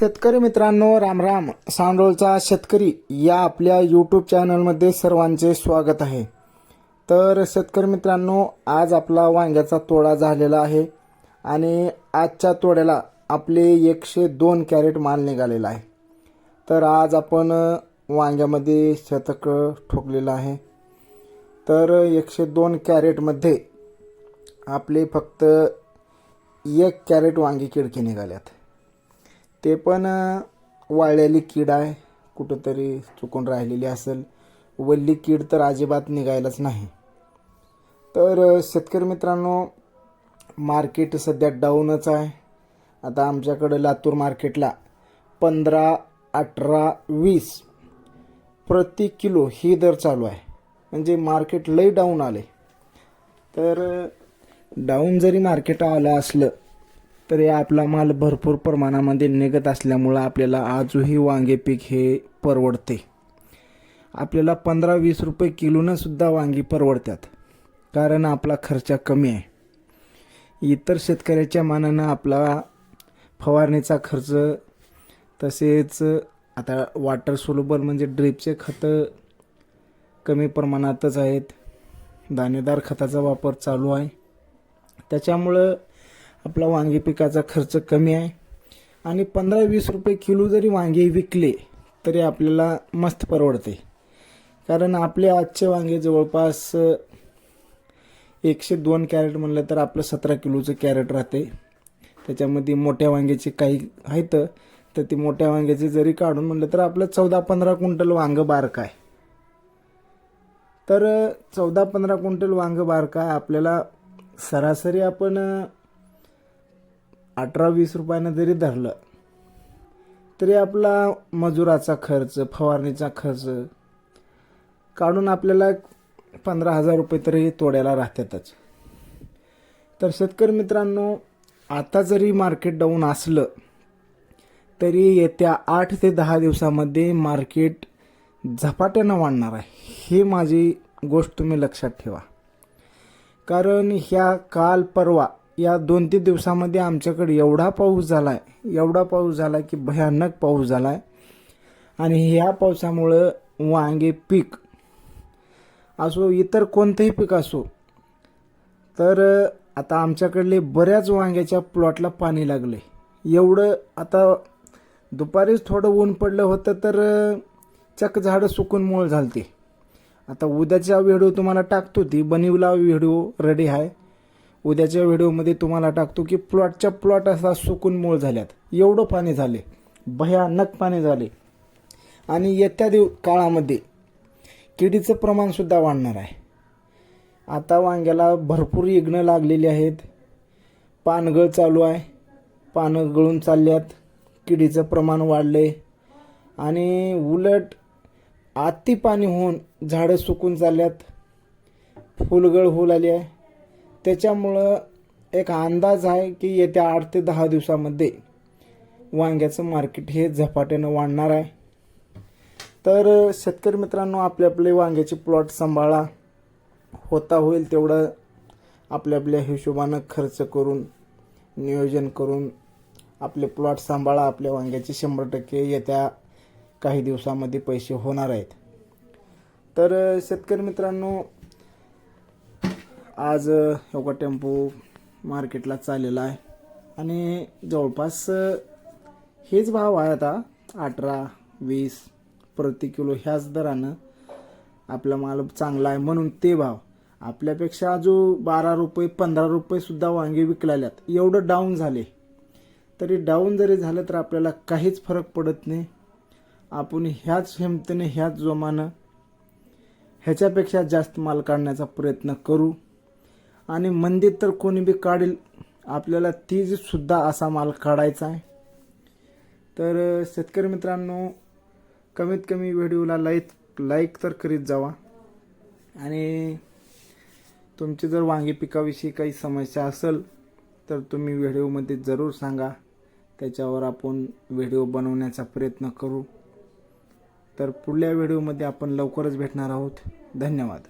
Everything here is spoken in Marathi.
शेतकरी मित्रांनो राम राम. सांडोळचा शेतकरी या आपल्या यूट्यूब चॅनलमध्ये सर्वांचे स्वागत आहे. तर शेतकरी मित्रांनो आज आपला वांग्याचा तोडा झालेला आहे आणि आजच्या तोड्याला आपले एकशे दोन कॅरेट माल निघालेला आहे. तर आज आपण वांग्यामध्ये शतक ठोकलेलं आहे. तर एकशे दोन कॅरेटमध्ये आपले फक्त एक कॅरेट वांगी किडकी निघाल्यात. ते पण वाळलेली कीड आहे. कुठंतरी चुकून राहिलेली असेल. वल्ली कीड तर अजिबात निघायलाच नाही. तर शेतकरी मित्रांनो मार्केट सध्या डाऊनच आहे. आता आमच्याकडं लातूर मार्केटला पंधरा अठरा वीस प्रति किलो ही दर चालू आहे. म्हणजे मार्केट लई डाऊन आले तर डाऊन जरी मार्केट आलं असलं तरी आपला माल भरपूर प्रमाणामध्ये निघत असल्यामुळं आपल्याला आजही वांगे पीक हे परवडते. आपल्याला पंधरा वीस रुपये किलोनंसुद्धा वांगी परवडतात. कारण आपला खर्च कमी आहे. इतर शेतकऱ्याच्या मानानं आपला फवारणीचा खर्च तसेच आता वॉटर सोलुबल म्हणजे ड्रीपचे खतं कमी प्रमाणातच आहेत. दाणेदार खताचा वापर चालू आहे. त्याच्यामुळं आपला वांगी पिकाचा खर्च कमी आहे. आणि पंधरा वीस रुपये किलो जरी वांगे विकले तरी आपल्याला मस्त परवडते. कारण आपले आजचे वांगे जवळपास एकशे दोन कॅरेट म्हणलं तर आपलं सतरा किलोचं कॅरेट राहते. त्याच्यामध्ये मोठ्या वांग्याचे काही आहेत तर ते मोठ्या वांग्याचे जरी काढून म्हणलं तर आपलं चौदा पंधरा क्विंटल वांगं बारक आहे. तर चौदा पंधरा क्विंटल वांगं बारकं आहे आपल्याला सरासरी आपण अठरा वीस रुपयानं जरी धरलं तरी आपला मजुराचा खर्च फवारणीचा खर्च काढून आपल्याला पंधरा हजार रुपये तरी तोड्याला राहतातच. तर शेतकरी मित्रांनो आता जरी मार्केट डाऊन असलं तरी येत्या आठ ते दहा दिवसामध्ये मार्केट झपाट्यानं वाढणार आहे. ही माझी गोष्ट तुम्ही लक्षात ठेवा. कारण ह्या काल परवा या दोन तीन दिवसामध्ये आमच्याकडे एवढा पाऊस झाला आहे एवढा पाऊस झाला की भयानक पाऊस झाला आहे आणि ह्या पावसामुळं वांगे पीक असो इतर कोणतंही पीक असो तर आता आमच्याकडले बऱ्याच वांग्याच्या प्लॉटला पाणी लागले. एवढं आता दुपारीच थोडं ऊन पडलं होतं तर चक झाडं सुकून मूळ झालते. आता उद्याच्या व्हिडिओ तुम्हाला टाकतो ती बनिवला व्हिडिओ रेडी आहे. उद्याच्या व्हिडिओमध्ये तुम्हाला टाकतो की प्लॉटच्या प्लॉट असा सुकून मूळ झाल्यात. एवढं पाणी झाले. भयानक पाणी झाले. आणि येत्या दिव काळामध्ये किडीचं प्रमाणसुद्धा वाढणार आहे. आता वांग्याला भरपूर इग्न लागलेली आहेत. पानगळ चालू आहे. पानं गळून चालल्यात. किडीचं प्रमाण वाढले आणि उलट आती पाणी होऊन झाडं सुकून चालल्यात. फुलगळ होऊ आली आहे. त्याच्यामुळं एक अंदाज आहे की येत्या आठ ते दहा दिवसामध्ये वांग्याचं मार्केट हे झपाट्यानं वाढणार आहे. तर शेतकरी मित्रांनो आपले आपले वांग्याचे प्लॉट सांभाळा. होता होईल तेवढं आपल्या आपल्या हिशोबानं खर्च करून नियोजन करून आपले प्लॉट सांभाळा. आपल्या वांग्याचे शंभर टक्के येत्या काही दिवसामध्ये पैसे होणार आहेत. तर शेतकरी मित्रांनो आज एवढा टेम्पो मार्केटला चाललेला आहे. आणि जवळपास हेच भाव आहे आता. अठरा वीस प्रति किलो ह्याच दरानं आपला माल चांगला आहे म्हणून ते भाव. आपल्यापेक्षा जो बारा रुपये पंधरा रुपयेसुद्धा वांगे विकलेल्यात. एवढं डाऊन झाले. तरी डाऊन जरी झालं तर आपल्याला काहीच फरक पडत नाही. आपण ह्याच हिमतीने ह्याच जोमानं ह्याच्यापेक्षा जास्त माल काढण्याचा प्रयत्न करू. आणि मंदीत तर कोणी बी काढेल आपल्याला तीज सुद्धा असा माल काढायचा आहे. तर शेतकरी मित्रांनो कमीत कमी व्हिडिओला लाईक लाईक तर करीत जावा. आणि तुमची जर वांगी पिकाविषयी काही समस्या असेल तर तुम्ही व्हिडिओमध्ये जरूर सांगा. त्याच्यावर आपण व्हिडिओ बनवण्याचा प्रयत्न करू. तर पुढल्या व्हिडिओमध्ये आपण लवकरच भेटणार आहोत. धन्यवाद.